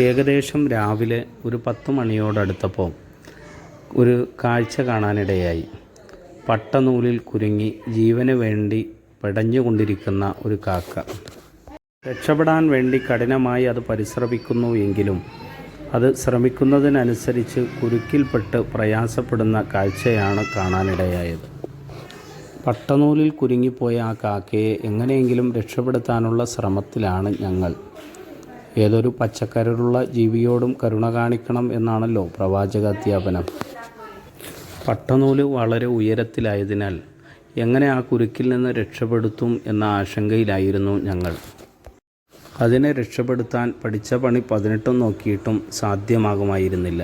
ഏകദേശം രാവിലെ ഒരു പത്ത് മണിയോടടുത്തപ്പോൾ ഒരു കാഴ്ച കാണാനിടയായി. പട്ടനൂലിൽ കുരുങ്ങി ജീവന് വേണ്ടി പെടഞ്ഞുകൊണ്ടിരിക്കുന്ന ഒരു കാക്ക. രക്ഷപ്പെടാൻ വേണ്ടി കഠിനമായി അത് പരിശ്രമിക്കുന്നു എങ്കിലും അത് ശ്രമിക്കുന്നതിനനുസരിച്ച് കുരുക്കിൽപ്പെട്ട് പ്രയാസപ്പെടുന്ന കാഴ്ചയാണ് കാണാനിടയായത്. പട്ടനൂലിൽ കുരുങ്ങിപ്പോയ ആ കാക്കയെ എങ്ങനെയെങ്കിലും രക്ഷപ്പെടുത്താനുള്ള ശ്രമത്തിലാണ് ഞങ്ങൾ. ഏതൊരു പച്ചക്കരലുള്ള ജീവിയോടും കരുണ കാണിക്കണം എന്നാണല്ലോ പ്രവാചക അധ്യാപനം പട്ടനൂൽ വളരെ ഉയരത്തിലായതിനാൽ എങ്ങനെ ആ കുരുക്കിൽ നിന്ന് രക്ഷപ്പെടുത്തും എന്ന ആശങ്കയിലായിരുന്നു ഞങ്ങൾ. അതിനെ രക്ഷപ്പെടുത്താൻ പഠിച്ച പണി പതിനെട്ടും നോക്കിയിട്ടും സാധ്യമാകുമായിരുന്നില്ല.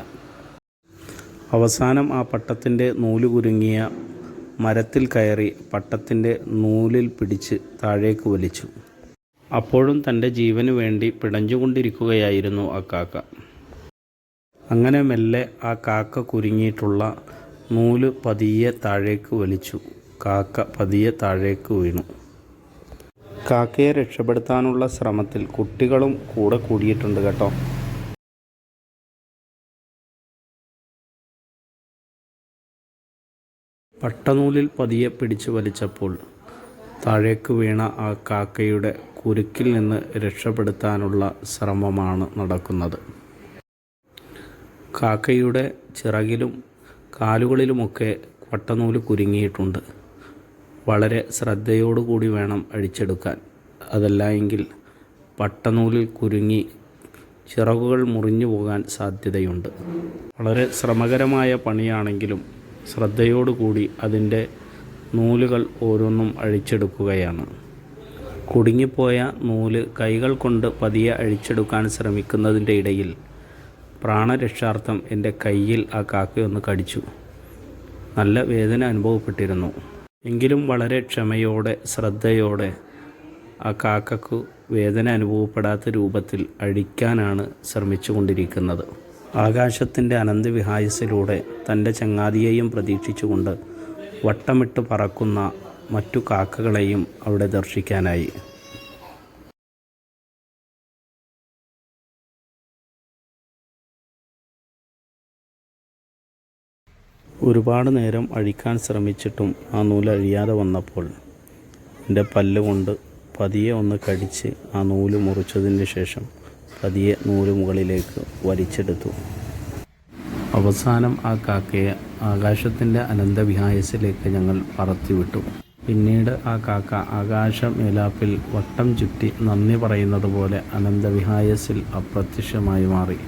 അവസാനം ആ പട്ടത്തിന്റെ നൂൽ കുരുങ്ങിയ മരത്തിൽ കയറി പട്ടത്തിന്റെ നൂലിൽ പിടിച്ച് താഴേക്ക് വലിച്ചു. അപ്പോഴും തന്റെ ജീവന് വേണ്ടി പിടഞ്ഞുകൊണ്ടിരിക്കുകയായിരുന്നു ആ കാക്ക. അങ്ങനെ മെല്ലെ ആ കാക്ക കുരുങ്ങിയിട്ടുള്ള നൂൽ പതിയെ താഴേക്ക് വലിച്ചു. കാക്ക പതിയെ താഴേക്ക് വീണു. കാക്കയെ രക്ഷപ്പെടുത്താനുള്ള ശ്രമത്തിൽ കുട്ടികളും കൂടെ കൂടിയിട്ടുണ്ട് കേട്ടോ. പട്ടനൂലിൽ പതിയെ പിടിച്ചു വലിച്ചപ്പോൾ താഴേക്ക് വീണ ആ കാക്കയുടെ കുരുക്കിൽ നിന്ന് രക്ഷപ്പെടുത്താനുള്ള ശ്രമമാണ് നടക്കുന്നത്. കാക്കയുടെ ചിറകിലും കാലുകളിലുമൊക്കെ വട്ടനൂൽ കുരുങ്ങിയിട്ടുണ്ട്. വളരെ ശ്രദ്ധയോടുകൂടി വേണം അഴിച്ചെടുക്കാൻ അതല്ല എങ്കിൽ പട്ടനൂലിൽ കുരുങ്ങി ചിറകുകൾ മുറിഞ്ഞു പോകാൻ സാധ്യതയുണ്ട്. വളരെ ശ്രമകരമായ പണിയാണെങ്കിലും ശ്രദ്ധയോടുകൂടി അതിന്റെ നൂലുകൾ ഓരോന്നും അഴിച്ചെടുക്കുകയാണ്. കുടുങ്ങിപ്പോയ നൂൽ കൈകൾ കൊണ്ട് പതിയെ അഴിച്ചെടുക്കാൻ ശ്രമിക്കുന്നതിന്റെ ഇടയിൽ പ്രാണരക്ഷാർത്ഥം എന്റെ കയ്യിൽ ആ കാക്കയൊന്ന് കടിച്ചു. നല്ല വേദന അനുഭവപ്പെട്ടിരുന്നു. എങ്കിലും വളരെ ക്ഷമയോടെ ശ്രദ്ധയോടെ ആ കാക്കക്ക് വേദന അനുഭവപ്പെടാത്ത രൂപത്തിൽ അഴിക്കാനാണ് ശ്രമിച്ചുകൊണ്ടിരിക്കുന്നത്. ആകാശത്തിന്റെ അനന്തവിഹായസിലൂടെ തന്റെ ചങ്ങാതിയെയും പ്രതീക്ഷിച്ചുകൊണ്ട് വട്ടമിട്ട് പറക്കുന്ന മറ്റു കാക്കകളെയും അവിടെ ദർശിക്കാനായി. ഒരുപാട് നേരം അഴിക്കാൻ ശ്രമിച്ചിട്ടും ആ നൂൽ അഴിയാതെ വന്നപ്പോൾ എന്റെ പല്ലുകൊണ്ട് പതിയെ ഒന്ന് കടിച്ച് ആ നൂൽ മുറിച്ചതിന് ശേഷം പതിയെ നൂൽ മുകളിലേക്ക് വലിച്ചെടുത്തു. അവസാനം ആ കാക്കയെ ആകാശത്തിന്റെ അനന്തവിഹായസിലേക്ക് ഞങ്ങൾ പറത്തിവിട്ടു. പിന്നീട് ആ കാക്ക ആകാശ മേലാപ്പിൽ വട്ടം ചുറ്റി നന്ദി പറയുന്നത് പോലെ അനന്തവിഹായസിൽ അപ്രത്യക്ഷമായി മാറി.